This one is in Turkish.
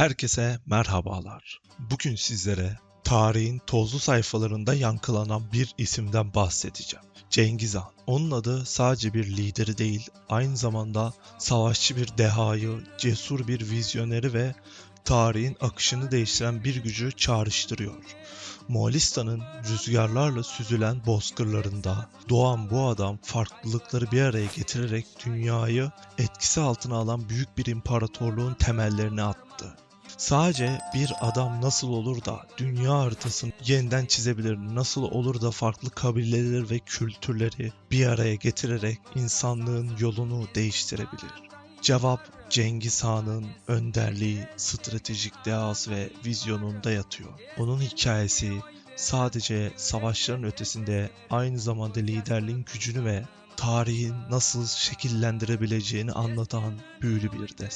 Herkese merhabalar. Bugün sizlere tarihin tozlu sayfalarında yankılanan bir isimden bahsedeceğim. Cengiz Han. Onun adı sadece bir lideri değil, aynı zamanda savaşçı bir dehayı, cesur bir vizyoneri ve tarihin akışını değiştiren bir gücü çağrıştırıyor. Moğolistan'ın rüzgarlarla süzülen bozkırlarında doğan bu adam farklılıkları bir araya getirerek dünyayı etkisi altına alan büyük bir imparatorluğun temellerini attı. Sadece bir adam nasıl olur da dünya haritasını yeniden çizebilir, nasıl olur da farklı kabileleri ve kültürleri bir araya getirerek insanlığın yolunu değiştirebilir? Cevap Cengiz Han'ın önderliği, stratejik dehası ve vizyonunda yatıyor. Onun hikayesi sadece savaşların ötesinde aynı zamanda liderliğin gücünü ve tarihin nasıl şekillendirebileceğini anlatan büyülü bir destek.